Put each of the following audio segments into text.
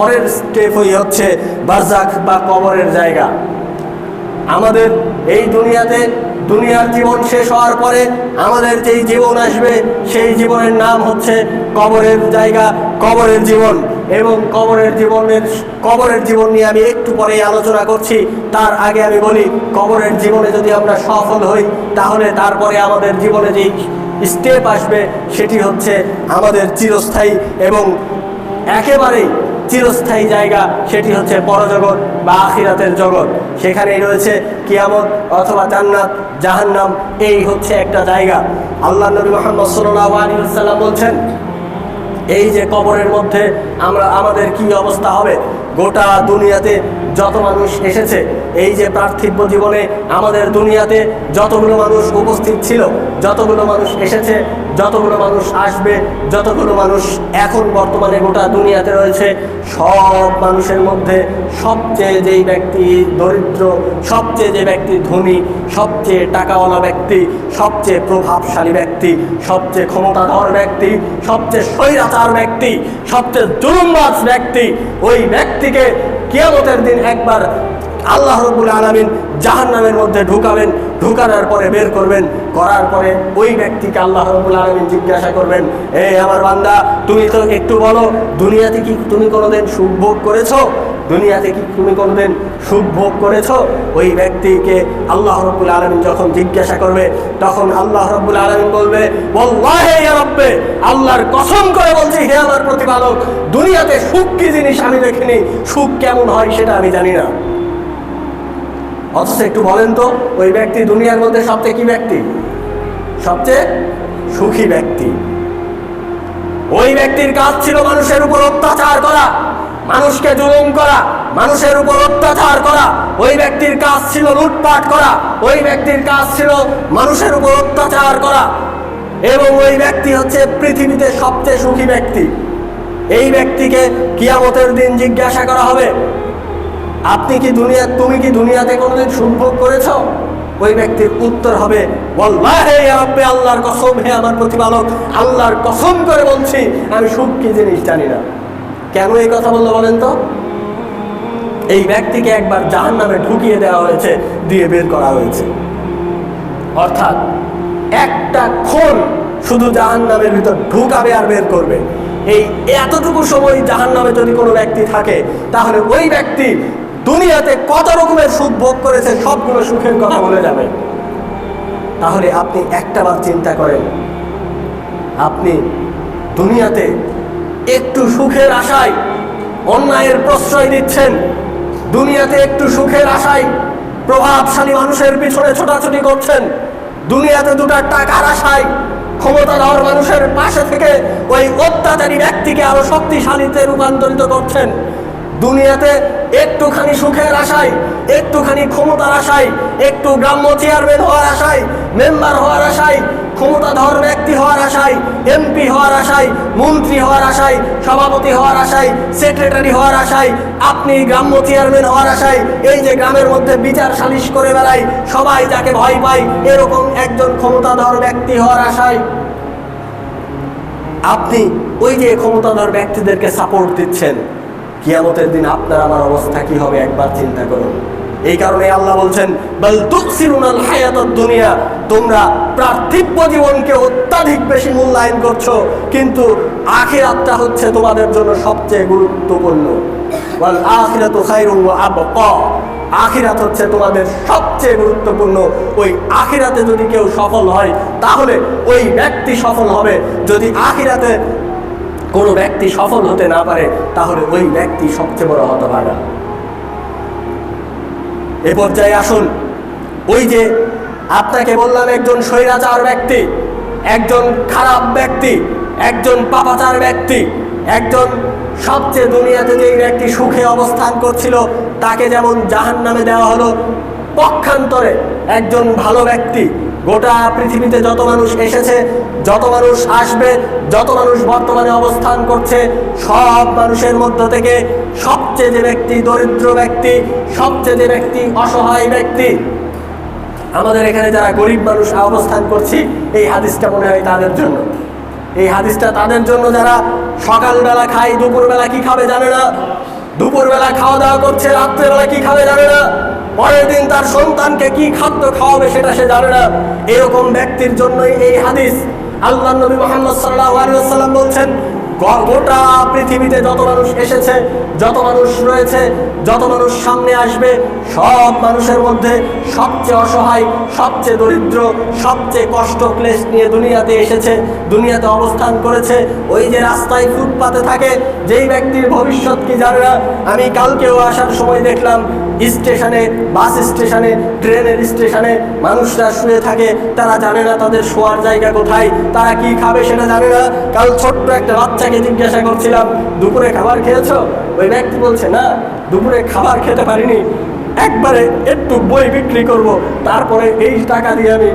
পরের স্টেপই হচ্ছে বারজাক বা কবরের জায়গা। আমাদের এই দুনিয়াতে দুনিয়ার জীবন শেষ হওয়ার পরে আমাদের যেই জীবন আসবে, সেই জীবনের নাম হচ্ছে কবরের জায়গা, কবরের জীবন। এবং কবরের জীবনের, কবরের জীবন নিয়ে আমি একটু পরে আলোচনা করছি। তার আগে আমি বলি, কবরের জীবনে যদি আমরা সফল হই, তাহলে তারপরে আমাদের জীবনে যেই স্টেপ আসবে, সেটি হচ্ছে আমাদের চিরস্থায়ী এবং একেবারেই চিরস্থায়ী জায়গা, সেটি হচ্ছে পরজগৎ বা আখিরাতের জগৎ। সেখানেই রয়েছে কিয়ামত অথবা জান্নাত, জাহান্নাম, এই হচ্ছে একটা জায়গা। আল্লাহ নবী মোহাম্মদ সাল্লাম বলছেন, এই যে কবরের মধ্যে আমরা, আমাদের কি অবস্থা হবে? গোটা দুনিয়াতে যত মানুষ এসেছে, এই যে পার্থিব জীবনে আমাদের দুনিয়াতে যতগুলো মানুষ উপস্থিত ছিল, যতগুলো মানুষ এসেছে যতগুলো মানুষ আসবে যতগুলো মানুষ এখন বর্তমানে গোটা দুনিয়াতে রয়েছে, সব মানুষের মধ্যে সবচেয়ে যেই ব্যক্তি দরিদ্র, সবচেয়ে যে ব্যক্তি ধনী, সবচেয়ে টাকাওয়ালা ব্যক্তি, সবচেয়ে প্রভাবশালী ব্যক্তি, সবচেয়ে ক্ষমতাধর ব্যক্তি, সবচেয়ে স্বৈরাচার ব্যক্তি, সবচেয়ে জুলুমবাজ ব্যক্তি, ওই ব্যক্তিকে কিয়ামতের দিন একবার আল্লাহ রবুল আলমিন জাহান নামের মধ্যে ঢুকাবেন, ঢুকানোর পরে বের করবেন, করার পরে ওই ব্যক্তিকে আল্লাহ রবুল আলমিন জিজ্ঞাসা করবেন, এ আমার বান্দা, তুমি তো একটু বলো, দুনিয়াতে কি তুমি কোনোদিন সুখ ভোগ করেছ? দুনিয়াতে কি তুমি কোনোদিন সুখ ভোগ করেছ? ওই ব্যক্তিকে আল্লাহ রব্বুল আলমিন যখন জিজ্ঞাসা করবে, তখন আল্লাহ রব্বুল আলমিন বলবে রব্বে! আল্লাহর কসম করে বলছি, হে আমার প্রতিপালক, দুনিয়াতে সুখ কি জিনিস আমি দেখিনি, সুখ কেমন হয় সেটা আমি জানি না। অথচ একটু বলেন তো, ওই ব্যক্তি দুনিয়ার মধ্যে সবচেয়ে কি ব্যক্তি? সবচেয়ে সুখী ব্যক্তি। ওই ব্যক্তির কাজ ছিল মানুষের উপর অত্যাচার করা, মানুষকে জুলুম করা, মানুষের উপর অত্যাচার করা। ওই ব্যক্তির কাজ ছিল লুটপাট করা, ওই ব্যক্তির কাজ ছিল মানুষের উপর অত্যাচার করা। এবং ওই ব্যক্তি হচ্ছে পৃথিবীতে সবচেয়ে সুখী ব্যক্তি। এই ব্যক্তিকে কিয়ামতের দিন জিজ্ঞাসা করা হবে আপনি কি দুনিয়া, তুমি কি দুনিয়াতে কোনোদিন সুখ ভোগ করেছ? ওই ব্যক্তির উত্তর হবে রাব্বি, আল্লাহর কসম, হে আমার প্রতিপালক, আল্লাহর কসম করে বলছি, আমি সুখ কি জিনিস জানি না। কেন এই কথা বলল বলেন তো? এই ব্যক্তিকে একবার জাহান নামে ঢুকিয়ে দেওয়া হয়েছে, দিয়ে বের করা হয়েছে। অর্থাৎ একটা ক্ষণ শুধু জাহান নামের ভিতর ঢুকাবে আর বের করবে। এই এতটুকু সময় জাহান নামে যদি কোনো ব্যক্তি থাকে, তাহলে ওই ব্যক্তি দুনিয়াতে কত রকমের সুখ ভোগ করেছে, সবগুলো সুখের কথা বলে যাবে। তাহলে আপনি একটা একটাবার চিন্তা করেন, আপনি দুনিয়াতে একটু সুখের আশায় অন্যায়ের প্রশ্রয় দিচ্ছেন, দুনিয়াতে একটু সুখের আশায় প্রভাবশালী মানুষের পিছনে ছোটাছুটি করছেন, দুনিয়াতে দুটা টাকার আশায় ক্ষমতা ক্ষমতাধর মানুষের পাশে থেকে ওই অত্যাচারী ব্যক্তিকে আরও শক্তিশালীতে রূপান্তরিত করছেন দুনিয়াতে একটুখানি সুখের আশায়, একটুখানি ক্ষমতার আশায়, একটু গ্রাম্য চেয়ারম্যান হওয়ার আশায় মেম্বার হওয়ার আশায়, ক্ষমতাধর ব্যক্তি হওয়ার আশায় এমপি হওয়ার আশায়, মন্ত্রী হওয়ার আশায়, সভাপতি হওয়ার আশায় সেক্রেটারি হওয়ার আশায়, আপনি গ্রাম্য চেয়ারম্যান হওয়ার আশায়, এই যে গ্রামের মধ্যে বিচার সালিশ করে বেড়ায়, সবাই যাকে ভয় পায়, এরকম একজন ক্ষমতাধর ব্যক্তি হওয়ার আশায়। আপনি ওই যে ক্ষমতাধর ব্যক্তিদেরকে সাপোর্ট দিচ্ছেন কিয়ামতের দিন আপনার আমার অবস্থা কি হবে একবার চিন্তা করুন। এই কারণে আল্লাহ বলছেন, বল তুকসিরুনাল হায়াতাদ দুনিয়া। তোমরা পার্থিব জীবনকে অত্যাধিক বেশি মূল্যায়ন করছ, কিন্তু আখিরাতটা হচ্ছে তোমাদের জন্য সবচেয়ে গুরুত্বপূর্ণ। ওয়াল আখিরাতু খায়রুন ওয়া আবকা। আখিরাত হচ্ছে তোমাদের সবচেয়ে গুরুত্বপূর্ণ। ওই আখিরাতে যদি কেউ সফল হয়, তাহলে ওই ব্যক্তি সফল হবে। যদি আখিরাতে কোনো ব্যক্তি সফল হতে না পারে, তাহলে ওই ব্যক্তি সবচেয়ে বড় হতভাগা। এ পর্যায়ে আসুন। ওই যে আপনাকে বললাম, একজন স্বৈরাচার ব্যক্তি, একজন খারাপ ব্যক্তি, একজন পাপাচার ব্যক্তি, একজন সবচেয়ে দুনিয়াতে যেই ব্যক্তি সুখে অবস্থান করছিল, তাকে যেমন জাহান নামে দেওয়া হলো, পক্ষান্তরে একজন ভালো ব্যক্তি গোটা পৃথিবীতে যত মানুষ এসেছে, যত মানুষ আসবে, যত মানুষ বর্তমানে অবস্থান করছে, সব মানুষের মধ্য থেকে সবচেয়ে যে ব্যক্তি দরিদ্র ব্যক্তি, সবচেয়ে যে ব্যক্তি অসহায় ব্যক্তি, আমাদের এখানে যারা গরিব মানুষ অবস্থান করছি, এই হাদিসটা মনে হয় তাদের জন্য। এই হাদিসটা তাদের জন্য যারা সকালবেলা খায়, দুপুরবেলা কি খাবে জানে না? দুপুরবেলা খাওয়া দাওয়া করছে, রাত্রেবেলা কি খাবে জানে না? পরের দিন তার সন্তানকে কি খাদ্য খাওয়াবে সেটা সে জানে না। এরকম ব্যক্তির জন্যই এই হাদিস। আল্লাহ নবী মোহাম্মদ সাল্লাহ আলিয়াল্লাম বলছেন গোটা পৃথিবীতে যত মানুষ এসেছে, যত মানুষ রয়েছে, যত মানুষ সামনে আসবে, সব মানুষের মধ্যে সবচেয়ে অসহায়, সবচেয়ে দরিদ্র, সবচেয়ে কষ্ট ক্লেশ নিয়ে দুনিয়াতে এসেছে, দুনিয়াতে অবস্থান করেছে। ওই যে রাস্তায় ফুটপাতে থাকে, যেই ব্যক্তির ভবিষ্যৎ কি জানে না? আমি কালকেও আসার সময় দেখলাম, স্টেশনে, বাস স্টেশনে, ট্রেনের স্টেশনে মানুষরা শুয়ে থাকে, তারা জানে না তাদের শোয়ার জায়গা কোথায়, তারা কি খাবে সেটা জানে না। কাল ছোট্ট একটা বাচ্চাকে জিজ্ঞাসা করছিলাম, দুপুরে খাবার খেয়েছো? ওই ব্যক্তি বলছে, না, দুপুরে খাবার খেতে পারিনি। একবারে একটু বই বিক্রি করব, তারপরে এই টাকা দিয়ে আমি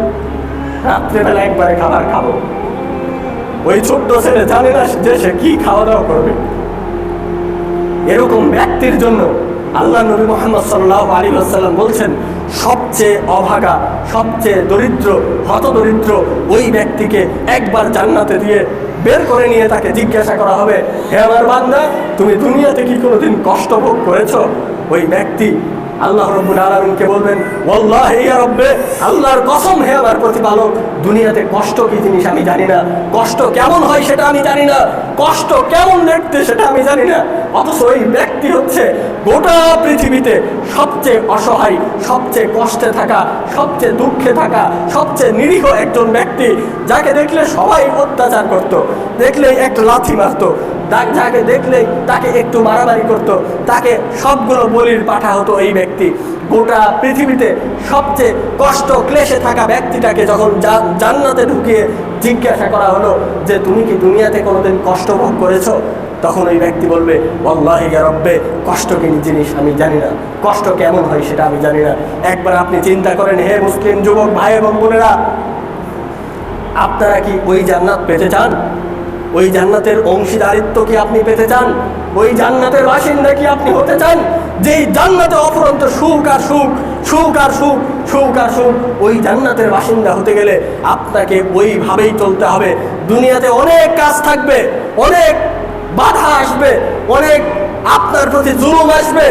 রাত্রেবেলা একবারে খাবার খাব। ওই ছোট্ট ছেলে জানে না যে সে কি খাওয়া দাওয়া করবে। এরকম ব্যক্তির জন্য আল্লাহ নবী মোহাম্মদ সাল্লাহ আলী আসাল্লাম বলছেন, সবচেয়ে অভাগা, সবচেয়ে দরিদ্র হত দরিদ্র ওই ব্যক্তিকে একবার জান্নাতে দিয়ে বের করে নিয়ে তাকে জিজ্ঞাসা করা হবে, হে আমার বান্দা, তুমি দুনিয়াতে কি কোনোদিন কষ্ট ভোগ করেছ? ওই ব্যক্তি আল্লাহ রব্বুল আলমিনকে বলবেন ওল্লাহ ইয়া রব্বে, আল্লাহর কসম হে আমার প্রতিপালক, দুনিয়াতে কষ্ট কি জিনিস আমি জানি না, কষ্ট কেমন হয় সেটা আমি জানি না কষ্ট কেমন দেখতে সেটা আমি জানি না। অথচ ওই ব্যক্তি হচ্ছে গোটা পৃথিবীতে সবচেয়ে অসহায়, সবচেয়ে কষ্টে থাকা, সবচেয়ে দুঃখে থাকা, সবচেয়ে নিরীহ একজন ব্যক্তি যাকে দেখলে সবাই অত্যাচার করত দেখলেই একটা লাথি মারতো, যাকে দেখলেই তাকে একটু মারামারি করত, তাকে সবগুলো বলির পাঠা হতো এই ব্যক্তি। গোটা পৃথিবীতে সবচেয়ে কষ্ট ক্লেশে থাকা ব্যক্তিটাকে যখন জান্নাতে ঢুকিয়ে জিজ্ঞাসা করা হলো যে, তুমি কি দুনিয়াতে কোনোদিন কষ্ট ভোগ করেছ? তখন ওই ব্যক্তি বলবে অল্লাহি রব্বে, কষ্ট কি জিনিস আমি জানি না। কষ্ট কেমন হয় সেটা আমি জানি না। একবার আপনি চিন্তা করেন, হে মুসলিম যুবক, ভাই এবং বোনেরা, আপনারা কি ওই জান্নাত পেতে চান? ওই জান্নাতের অংশীদারিত্ব কি আপনি পেতে চান? ওই জান্নাতের বাসিন্দা কি আপনি হতে চান? যেই জান্নাতে অফুরন্ত সুখ আর সুখ সুখ আর সুখ সুখ আর সুখ, ওই জান্নাতের বাসিন্দা হতে গেলে আপনাকে ওইভাবেই চলতে হবে। দুনিয়াতে অনেক কাজ থাকবে, অনেক বাধা আসবে, অনেক আপনার প্রতি জুলুম আসবে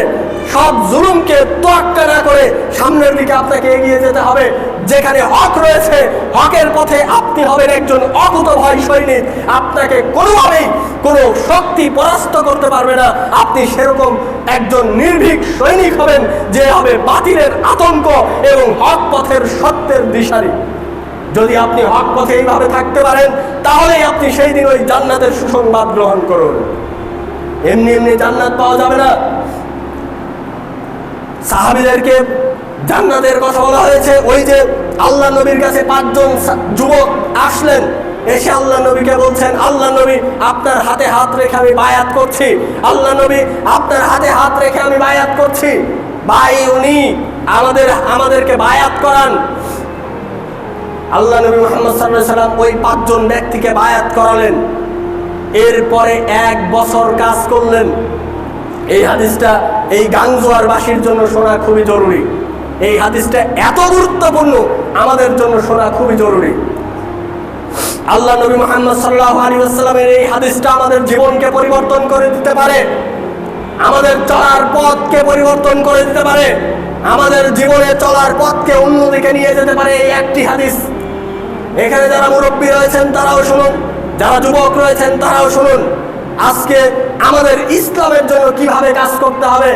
সব জুলুমকে তোয়াক্কা না করে সামনের দিকে আপনাকে এগিয়ে যেতে হবে। যেখানে হক রয়েছে, হকের পথে আপনি হবেন একজন অকুত ভয় সৈনিক। আপনাকে কোনোভাবেই কোনো শক্তি পরাস্ত করতে পারবে না। আপনি সেরকম একজন নির্ভীক সৈনিক হবেন যে হবে বাতিলের আতঙ্ক এবং হক পথের সত্যের দিশারি। যদি আপনি হক পথে এইভাবে থাকতে পারেন, তাহলেই আপনি সেই দিন ওই জান্নাতের সুসংবাদ গ্রহণ করুন। এমনি এমনি জান্নাত পাওয়া যাবে না। সাহাবিদেরকে জান্নাতের কথা বলা হয়েছে। ওই যে আল্লাহ নবীর কাছে পাঁচজন যুবক আসলেন। এসে আল্লাহ নবীকে বলছেন, আল্লাহ নবী, আপনার হাতে হাত রেখে আমি বায়াত করছি। আল্লাহ নবী, আপনার হাতে হাত রেখে আমি বায়াত করছি। ভাই, উনি আমাদের, আমাদেরকে বায়াত করান। আল্লাহ নবী মোহাম্মদ সাল্লাম ওই পাঁচজন ব্যক্তিকে বায়াত করালেন। এরপরে এক বছর কাজ করলেন। এই হাদিসটা এই গাংজোয়ারবাসীর জন্য শোনা খুবই জরুরি। এই হাদিসটা এত গুরুত্বপূর্ণ, আমাদের জন্য শোনা খুবই জরুরি। আল্লাহ নবী মোহাম্মদ সাল্লাহ আলী আসসালামের এই হাদিসটা আমাদের জীবনকে পরিবর্তন করে দিতে পারে। আমাদের চলার পথকে পরিবর্তন করে দিতে পারে। আমাদের জীবনে চলার পথকে অন্যদিকে নিয়ে যেতে পারে এই একটি হাদিস। এখানে যারা মুরব্বী রয়েছেন তারাও শুনুন, যারা যুবক রয়েছেন তারাও শুনুন। আজকে আমাদের ইসলামের জন্য কীভাবে কাজ করতে হবে?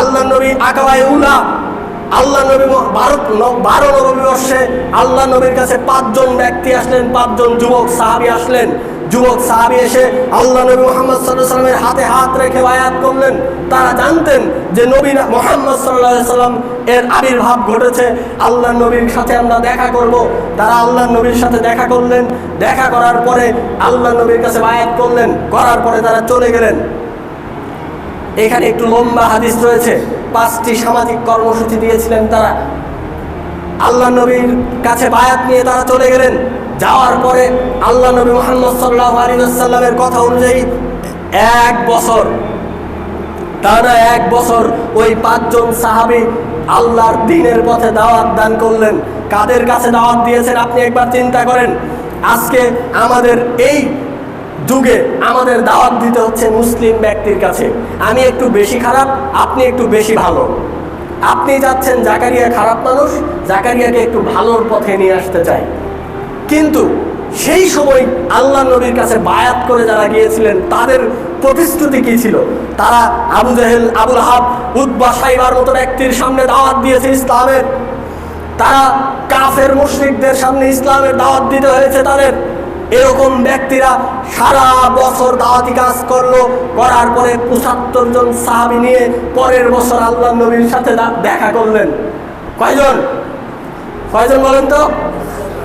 আল্লাহ নবী আকাবায় উলা, আল্লাহ নবী ভারত বারো নবী বর্ষে আল্লাহ নবীর কাছে পাঁচজন ব্যক্তি আসলেন, পাঁচজন যুবক, সাহাবি আসলেন। যুবক সাহাবি এসে আল্লাহ নবী মোহাম্মদ সাল্লাহ সাল্লামের হাতে হাত রেখে বায়াত করলেন। তারা জানতেন যে নবী মোহাম্মদ সাল্লাহ সাল্লাম এর আবির্ভাব ঘটেছে। আল্লাহ নবীর সাথে আমরা দেখা করব। তারা আল্লাহ নবীর সাথে দেখা করলেন। দেখা করার পরে আল্লাহ নবীর কাছে বায়াত করলেন। করার পরে তারা চলে গেলেন। এখানে একটু লম্বা হাদিস রয়েছে। পাঁচটি সামাজিক কর্মসূচি দিয়েছিলেন তারা। আল্লাহ নবীর কাছে বায়াত নিয়ে তারা চলে গেলেন। যাওয়ার পরে আল্লাহ নবী মোহাম্মদ সাল্লাহ আলী সাল্লামের কথা অনুযায়ী এক বছর টানা এক বছর ওই পাঁচজন সাহাবি আল্লাহর দিনের পথে দাওয়াত দান করলেন। কাদের কাছে দাওয়াত দিয়েছেন আপনি একবার চিন্তা করেন। আজকে আমাদের এই যুগে আমাদের দাওয়াত দিতে হচ্ছে মুসলিম ব্যক্তির কাছে। আমি একটু বেশি খারাপ, আপনি একটু বেশি ভালো। আপনি যাচ্ছেন জাকারিয়া খারাপ মানুষ, জাকারিয়াকে একটু ভালোর পথে নিয়ে আসতে চাই। কিন্তু সেই সময় আল্লাহ নবীর কাছে বায়াত করে যারা গিয়েছিলেন, তাদের প্রতিশ্রুতি কি ছিল? তারা আবু জাহেল, আবুল হাব উদ্বা সাইবার মতো ব্যক্তির সামনে দাওয়াত দিয়েছে ইসলামের। তারা কাফের মুশরিকদের সামনে ইসলামের দাওয়াত দিতে হয়েছে তাদের। এরকম ব্যক্তিরা সারা বছর দাওয়াতি কাজ করল, করার পরে পঁচাত্তর জন সাহাবি নিয়ে পরের বছর আল্লাহ নবীর সাথে দেখা করলেন। কয়জন? কয়জন বলেন তো?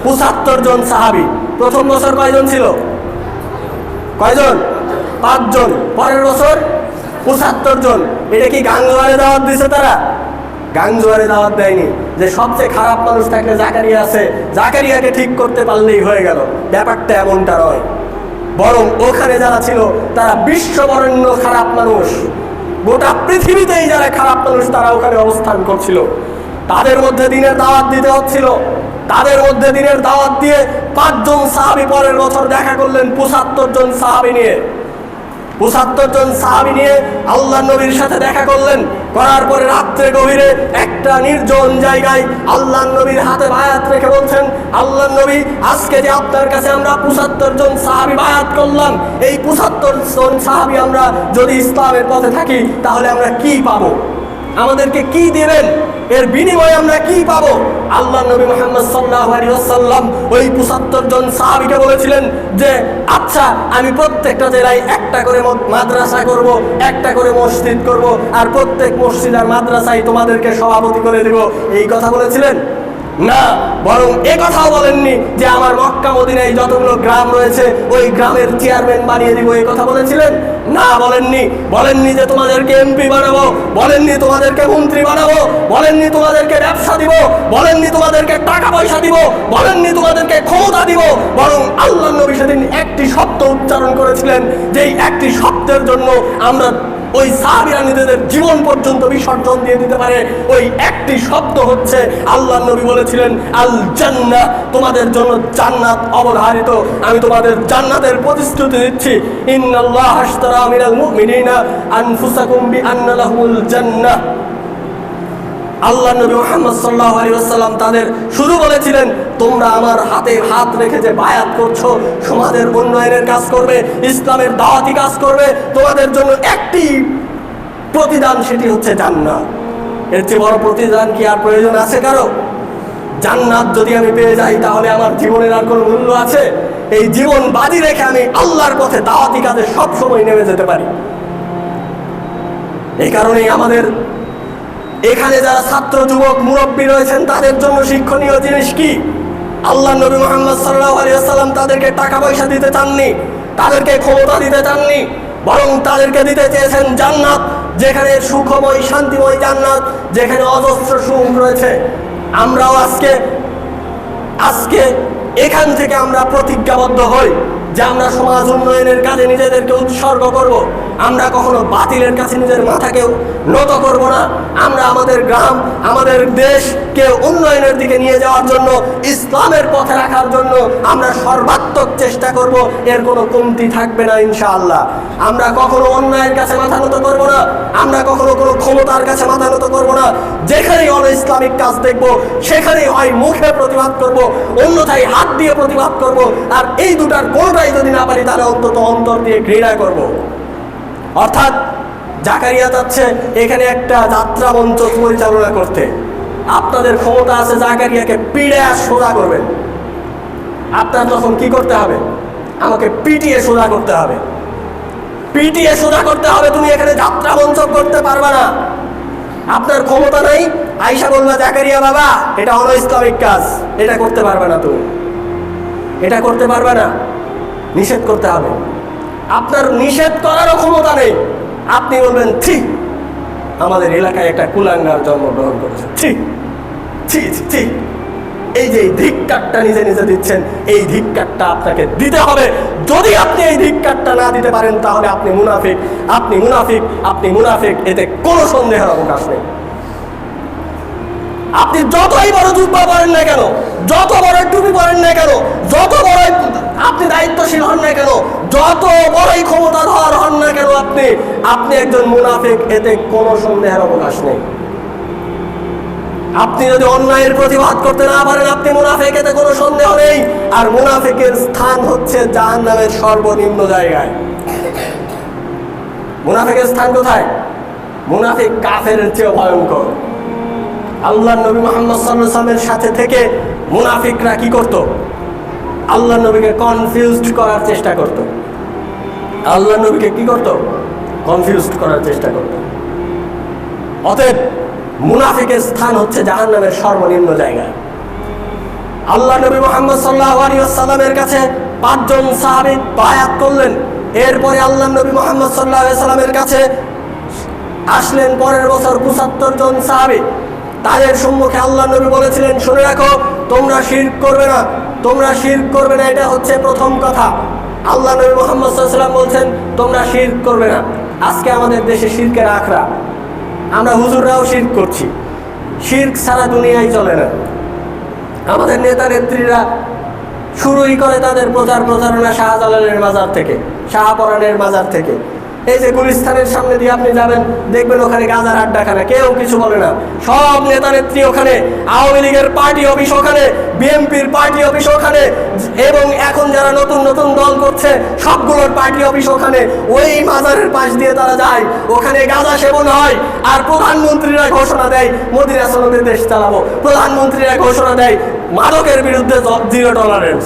পঁচাত্তর জন সাহাবি। প্রথম বছর কয়জন ছিল? কয়জন? পাঁচজন। পরের বছর পঁচাত্তর জন। এটা কি গাঙ্গুয়ারে দাওয়াত দিছে তারা? গাঙ্গুয়ারে দাওয়াত দেয়নি। যে সবচেয়ে খারাপ মানুষ থাকলে জাকারিয়া আছে, জাকারিয়াকে ঠিক করতে পারলেই হয়ে গেল। ব্যাপারটা এমনটা নয়। বরং ওখানে যারা ছিল, তারা বিশ্ববরেণ্য খারাপ মানুষ। গোটা পৃথিবীতেই যারা খারাপ মানুষ, তারা ওখানে অবস্থান করছিল। তাদের মধ্যে দিনের দাওয়াত দিতে হচ্ছিল। তাদের মধ্যে দিনের দাওয়াত দিয়ে পাঁচজন সাহাবি পরের বছর দেখা করলেন পঁচাত্তর জন সাহাবি নিয়ে। পঁচাত্তর জন সাহাবি নিয়ে আল্লাহ নবীর সাথে দেখা করলেন। করার পরে রাত্রে গভীরে একটা নির্জন জায়গায় আল্লাহ নবীর হাতে বায়াত রেখে বলছেন, আল্লাহ নবী, আজকে যে আপনার কাছে আমরা পঁচাত্তর জন সাহাবি বায়াত করলাম, এই পঁচাত্তর জন সাহাবি আমরা যদি ইসলামের পথে থাকি, তাহলে আমরা কি পাবো? আমাদেরকে কি দিবেন? এর বিনিময়ে আমরা কি পাবো? আল্লাহ নবী মোহাম্মদ সাল্লাহ ওই পঁচাত্তর জন সাহাবিকে বলেছিলেন যে আচ্ছা আমি প্রত্যেকটা জেলায় একটা করে মাদ্রাসা করব, একটা করে মসজিদ করব, আর প্রত্যেক মসজিদ আর মাদ্রাসায় তোমাদেরকে সভাপতি করে দেব। এই কথা বলেছিলেন। না, বরং এ কথাও বলেননি যে আমার মক্কা মদিনায় যতগুলো গ্রাম রয়েছে, ওই গ্রামের চেয়ারম্যান বানিয়ে দিব এই কথা বলেছিলেন? না, বলেননি। বলেননি যে তোমাদেরকে এমপি বানাবো, বলেননি তোমাদেরকে মন্ত্রী বানাবো, বলেননি তোমাদেরকে ব্যবসা দিব, বলেননি তোমাদেরকে টাকা পয়সা দিব, বলেননি তোমাদেরকে ক্ষমতা দিব, বরং আল্লাহ নবী সেদিন একটি শব্দ উচ্চারণ করেছিলেন, যেই একটি শব্দের জন্য আমরা ওই সাহাবিরা নিজেদের জীবন পর্যন্ত বিসর্জন দিয়ে দিতে পারে। ওই একটি শব্দ হচ্ছে, আল্লাহ নবী বলেছিলেন আল জান্না তোমাদের জন্য জান্নাত অবধারিত। আমি তোমাদের জান্নাতের প্রতিশ্রুতি দিচ্ছি। ইন্নাল্লাহ আশতারা মিনাল মুমিনিনা আনফুসাকুম বিআন্না লাহুল জান্নাহ। আল্লাহ নবী মোহাম্মদ সাল্লাহ আলী আসাল্লাম তাদের শুধু বলেছিলেন, তোমরা আমার হাতে হাত রেখে যে বায়াত করছ, সমাজের উন্নয়নের কাজ করবে, ইসলামের দাওয়াতি কাজ করবে, তোমাদের জন্য একটি প্রতিদান সেটি হচ্ছে জান্নাত। এর চেয়ে বড় প্রতিদান কি আর প্রয়োজন আছে কারও? জান্নাত যদি আমি পেয়ে যাই, তাহলে আমার জীবনের আর কোনো মূল্য আছে? এই জীবন বাজি রেখে আমি আল্লাহর পথে দাওয়াতি কাজে সবসময় নেমে যেতে পারি। এই কারণেই আমাদের এখানে যারা ছাত্র, যুবক, মুরব্বী রয়েছেন, তাদের জন্য শিক্ষণীয় জিনিস কি? আল্লাহ নবী মোহাম্মদ সাল্লাহ আলিয়াল্লাম তাদেরকে টাকা পয়সা দিতে চাননি, তাদেরকে ক্ষমতা দিতে চাননি, বরং তাদেরকে দিতে চেয়েছেন জান্নাত, যেখানে সুখময়, শান্তিময় জান্নাত, যেখানে অজস্র সুখ রয়েছে। আমরাও আজকে আজকে এখান থেকে আমরা প্রতিজ্ঞাবদ্ধ হই। যে আমরা সমাজ উন্নয়নের কাজে নিজেদেরকে উৎসর্গ করব। আমরা কখনো বাতিলের কাছে নিজের মাথাকেও নত করব না। আমরা আমাদের গ্রাম, আমাদের দেশকে উন্নয়নের দিকে নিয়ে যাওয়ার জন্য, ইসলামের পথে রাখার জন্য আমরা সর্বাত্মক চেষ্টা করব। এর কোনো কমতি থাকবে না ইনশাআল্লাহ। আমরা কখনো অন্যায়ের কাছে মাথা নত করব না, আমরা কখনো কোনো ক্ষমতার কাছে মাথা নত করব না। যেখানেই অন ইসলামিক কাজ দেখব, সেখানেই হয় মুখে প্রতিবাদ করব, অন্যথায় হাত দিয়ে প্রতিবাদ করব। আর এই দুটার কোনোটাই যদি না পারি, তাহলে অন্তত অন্তর দিয়ে ঘৃণা করব। অর্থাৎ জাকারিয়া যাচ্ছে এখানে একটা যাত্রা মঞ্চ পরিচালনা করতে। আপনাদের ক্ষমতা আছে জাকারিয়াকে পিড়ে সোজা করবেন। আপনার তখন কি করতে হবে? আমাকে পিটিয়ে সোজা করতে হবে। পিটিয়ে সোজা করতে হবে, তুমি এখানে যাত্রা মঞ্চ করতে পারবে না। আপনার ক্ষমতা নেই। আইসা বলবা জাকারিয়া বাবা, এটা ইসলামিক কাজ। এটা করতে পারবে না তুমি। এটা করতে পারবে না। নিষেধ করতে হবে। আপনার নিষেধ করারও ক্ষমতা নেই। আপনি বলবেন ঠিক আমাদের এলাকায় একটা কুলাঙ্গার জন্মগ্রহণ করেছে। ঠিক ঠিক ঠিক এই যে ধিক্কারটা নিজে নিজে দিচ্ছেন, এই ধিক্কারটা আপনাকে দিতে হবে। যদি আপনি এই ধিক্কারটা না দিতে পারেন, তাহলে আপনি মুনাফিক আপনি মুনাফিক আপনি মুনাফিক, এতে কোনো সন্দেহের অবকাশ নেই। আপনি যতই বড় জুব্বা পরেন না কেন, যত বড় টুপি পরেন না কেন, যত বড় আপনি দায়িত্বশীল হন না কেন, যত বড়ই ক্ষমতাধর হন না কেন আপনি আপনি একজন মুনাফিক, এতে কোনো সন্দেহের অবকাশ নেই। আপনি যদি অন্যায়ের প্রতিবাদ করতে না পারেন, আপনি মুনাফেক, এতে কোনো সন্দেহ নেই। আর মুনাফিকের স্থান হচ্ছে জাহান্নামের সর্বনিম্ন জায়গায়। মুনাফিকের স্থান কোথায়? মুনাফিক কাফের চেয়ে ভয়ঙ্কর। আল্লাহ নবী মোহাম্মদ সাল্লামের সাথে থেকে মুনাফিকরা কি করত? আল্লাহ নবীকে কনফিউজড করার চেষ্টা করত। আল্লাহ নবীকে কি করত? কনফিউজড করার চেষ্টা করত। অতএব মুনাফিকের স্থান হচ্ছে জাহান নামের সর্বনিম্ন জায়গা। আল্লাহ নবী মোহাম্মদ সাল্লাহ আলিয়াল্লামের কাছে পাঁচজন সাহাবি বায়াত করলেন। এরপরে আল্লাহ নবী মোহাম্মদ সাল্লাহ সাল্লামের কাছে আসলেন পরের বছর পঁচাত্তর জন সাহাবি। তাদের সম্মুখে আল্লাহ নবী বলেছিলেন, শুনে রাখো, তোমরা শির করবে না, তোমরা শির করবে না। এটা হচ্ছে প্রথম কথা। আল্লাহ নবী মোহাম্মদ বলছেন, তোমরা শির করবে না। আজকে আমাদের দেশে শিরকের আখড়া। আমরা হুজুররাও শির্ক করছি। শির্ক সারা দুনিয়ায় চলে না। আমাদের নেতা নেত্রীরা শুরুই করে তাদের প্রচার প্রচারণা শাহজালালের মাজার থেকে, শাহপরানের মাজার থেকে। এই যে গুলিস্তানের সামনে দিয়ে আপনি যাবেন, দেখবেন ওখানে গাজার আড্ডাখানা কেউ কিছু বলে না। সব নেতা নেত্রী ওখানে, আওয়ামী লীগের পার্টি অফিস ওখানে, বিএনপির পার্টি অফিস ওখানে, এবং এখন যারা নতুন নতুন দল করছে, সবগুলোর পার্টি অফিস ওখানে, ওই মাজারের পাশ দিয়ে তারা যায়, ওখানে গাঁজা সেবন হয়, আর প্রধানমন্ত্রীরা ঘোষণা দেয়, মোদিরা সনদে দেশ চালাবো। প্রধানমন্ত্রীরা ঘোষণা দেয়, মাদকের বিরুদ্ধে zero tolerance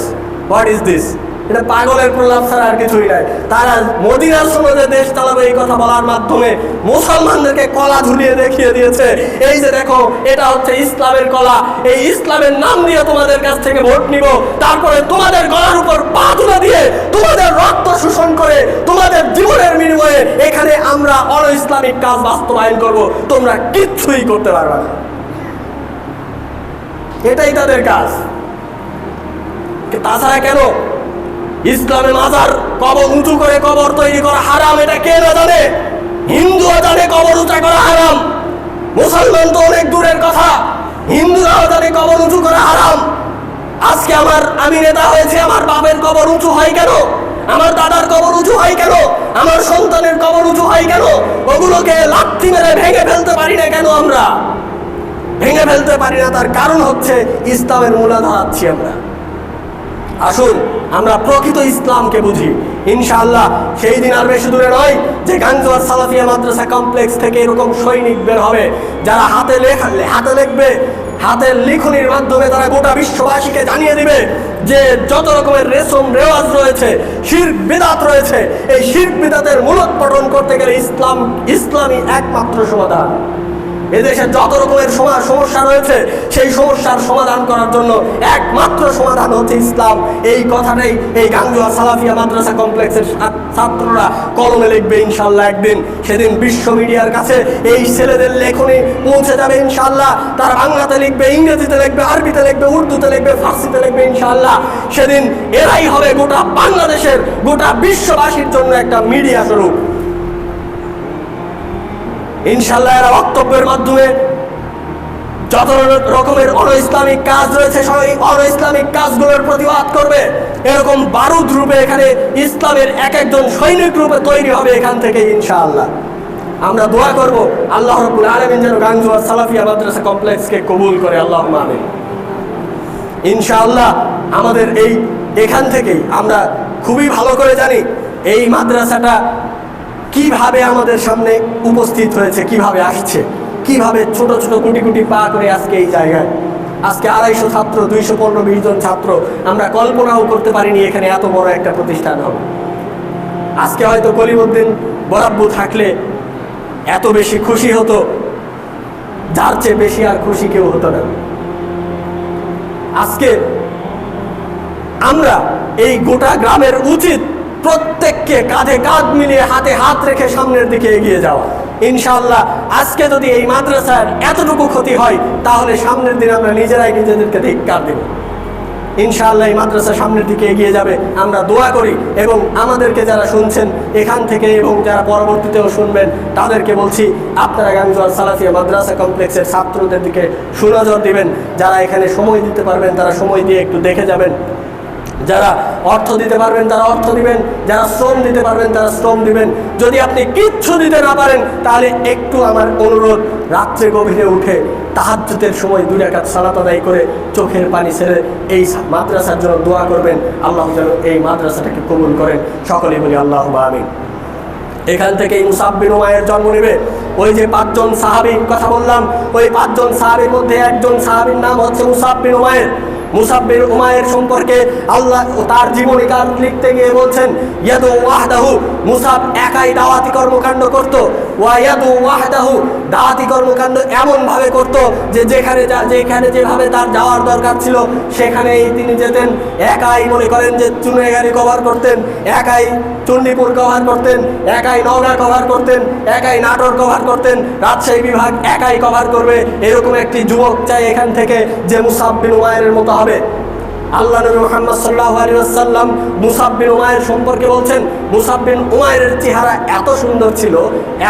what is this এটা পাগলের প্রলাপ ছাড়া আর কিছুই নাই। তারা মদিনার সনদে দেশ চালাবে এই কথা বলার মাধ্যমে মুসলমানদেরকে কলা ঝুলিয়ে দেখিয়ে দিয়েছে। এই যে দেখো, এটা হচ্ছে ইসলামের কলা। এই ইসলামের নাম দিয়ে তোমাদের কাছ থেকে ভোট নিব। তারপরে তোমাদের গলার উপর পা তুলে দিয়ে তোমাদের রক্ত শোষণ করে তোমাদের জীবনের বিনিময়ে এখানে আমরা অন ইসলামিক কাজ বাস্তবায়ন করব। তোমরা কিচ্ছুই করতে পারবে না। এটাই তাদের কাজ। তাছাড়া কেন? ইসলামে মাজার, কবর উঁচু করে কবর তৈরি করা হারাম, এটা কে না জানে? হিন্দুও জানে কবর উঁচা করা হারাম। মুসলমান তো অনেক দূরের কথা। হিন্দুরাও জানে কবর উঁচু করা হারাম। আজকে আমার আমি নেতা হয়েছে, আমার বাপের কবর উঁচু হয় কেন? আমার দাদার কবর উঁচু হয় কেন? আমার সন্তানের কবর উঁচু হয় কেন? ওগুলোকে লাথি মেরে ভেঙে ফেলতে পারি না কেন আমরা? ভেঙে ফেলতে পারি না, তার কারণ হচ্ছে ইসলামের মূলাধার আছি আমরা। আসুন আমরা প্রকৃত ইসলামকে বুঝি। ইনশাআল্লাহ সেই দিন আর বেশি দূরে নয় যে গাঞ্জুয়ার সালাফিয়া মাদ্রাসা কমপ্লেক্স থেকে এরকম সৈনিক বের হবে, যারা হাতে লেখা হাতে লিখবে হাতের লিখনির মাধ্যমে তারা গোটা বিশ্ববাসীকে জানিয়ে দিবে যে যত রকমের রেশম, রেওয়াজ রয়েছে, শির বিদাত রয়েছে, এই শির বিদাতের মূলোৎপাটন করতে গেলে ইসলাম ইসলামই একমাত্র সমাধান। এদেশে যত রকমের সমা- সমস্যা রয়েছে, সেই সমস্যার সমাধান করার জন্য একমাত্র সমাধান হচ্ছে ইসলাম। এই কথাটাই এই গাঙ্গুয়া সালাফিয়া মাদ্রাসা কমপ্লেক্সের ছাত্ররা কলমে লিখবে ইনশাল্লাহ একদিন। সেদিন বিশ্ব মিডিয়ার কাছে এই ছেলেদের লেখনী পৌঁছে যাবে ইনশাল্লাহ তারা বাংলাতে লিখবে, ইংরেজিতে লিখবে, আরবিতে লিখবে, উর্দুতে লিখবে, ফার্সিতে লিখবে ইনশাল্লাহ সেদিন এরাই হবে গোটা বাংলাদেশের, গোটা বিশ্ববাসীর জন্য একটা মিডিয়া স্বরূপ। ইনশাল্লাহ এরা বক্তব্যের মাধ্যমে যত রকমের অন ইসলামিক কাজ রয়েছে সবাই অন ইসলামিক কাজগুলোর প্রতিবাদ করবে। এরকম বারুদ রূপে এখানে ইসলামের এক একজন সৈনিক রূপে তৈরি হবে এখান থেকে ইনশাআল্লাহ। আমরা দোয়া করব, আল্লাহ রবুল আলমিন যেন গাঙ্গুয়া সালাফিয়া মাদ্রাসা কমপ্লেক্সকে কবুল করে আল্লাহ আমিন। ইনশাআল্লাহ আমাদের এই এখান থেকেই আমরা খুবই ভালো করে জানি, এই মাদ্রাসাটা কীভাবে আমাদের সামনে উপস্থিত হয়েছে, কীভাবে আসছে? কীভাবে ছোট ছোট কোটি কোটি পা করে আজকে এই জায়গায়? আজকে আড়াইশো ছাত্র, দুইশো পনেরো বিশ জন ছাত্র, আমরা কল্পনাও করতে পারিনি এখানে এত বড় একটা প্রতিষ্ঠান হবে। আজকে হয়তো কলিমুদ্দিন বরাব্বু থাকলে এত বেশি খুশি হতো, যার চেয়ে বেশি আর খুশি কেউ হতো না। আজকে আমরা এই গোটা গ্রামের উচিত প্রত্যেককে কাঁধে কাঁধ মিলিয়ে হাতে হাত রেখে সামনের দিকে এগিয়ে যাওয়া। ইনশাল্লাহ আজকে যদি এই মাদ্রাসার এতটুকু ক্ষতি হয়, তাহলে সামনের দিন আমরা নিজেরাই নিজেদেরকে ধিক্কার দেব। ইনশাআল্লাহ এই মাদ্রাসা সামনের দিকে এগিয়ে যাবে। আমরা দোয়া করি এবং আমাদেরকে যারা শুনছেন এখান থেকে এবং যারা পরবর্তীতেও শুনবেন, তাদেরকে বলছি, আপনারা গাঙ্গুয়ার সালাফিয়া মাদ্রাসা কমপ্লেক্সের ছাত্রদের দিকে সুনজর দিবেন। যারা এখানে সময় দিতে পারবেন, তারা সময় দিয়ে একটু দেখে যাবেন। যারা অর্থ দিতে পারবেন, তারা অর্থ দিবেন। যারা শ্রম দিতে পারবেন, তারা শ্রম দিবেন। যদি আপনি কিচ্ছু দিতে না পারেন, তাহলে একটু আমার অনুরোধ, রাত্রে গভীরে উঠে তাহাজ্জুদের সময় দুই রাকাত সালাত আদায় করে চোখের পানি ছেড়ে এই মাদ্রাসার জন্য দোয়া করবেন। আল্লাহ যেন এই মাদ্রাসাটাকে কবুল করেন। সকলেই বলি আল্লাহ আমিন। এখান থেকে মুসাব্বিন উমায়ের জন্ম নেবে। ওই যে পাঁচজন সাহাবীর কথা বললাম, ওই পাঁচজন সাহাবীর মধ্যে একজন সাহাবীর নাম হচ্ছে মুসাব্বিন উমায়ের মুসাব্বির উমায়ের সম্পর্কে আল্লাহ তার জীবনী কার লিখতে গিয়ে বলছেন ইয়াদু ওয়াহদাহু মুসাব একাই দাওয়াতি কর্মকাণ্ড করত ওয়া ইয়াদু ওয়াহদাহু দাওয়াতি কর্মকাণ্ড এমন ভাবে করত যে যেখানে যা যেখানে যেভাবে তার যাওয়ার দরকার ছিল, সেখানেই তিনি যেতেন। একাই মনে করেন যে চুনেগারি কভার করতেন, একাই চণ্ডীপুর কভার করতেন, একাই নওগাঁ কভার করতেন, একাই নাটোর কভার করতেন, রাজশাহী বিভাগ একাই কভার করবে, এরকম একটি যুবক চাই এখান থেকে যে মুসাব্বিন উমায়ের মতো হবে। আল্লাহ মোহাম্মদ সাল্লাহ আলিয়াল্লাম মুসাব্বিন উমায়ের সম্পর্কে বলছেন মুসাব্বিন উমায়ের চেহারা এত সুন্দর ছিল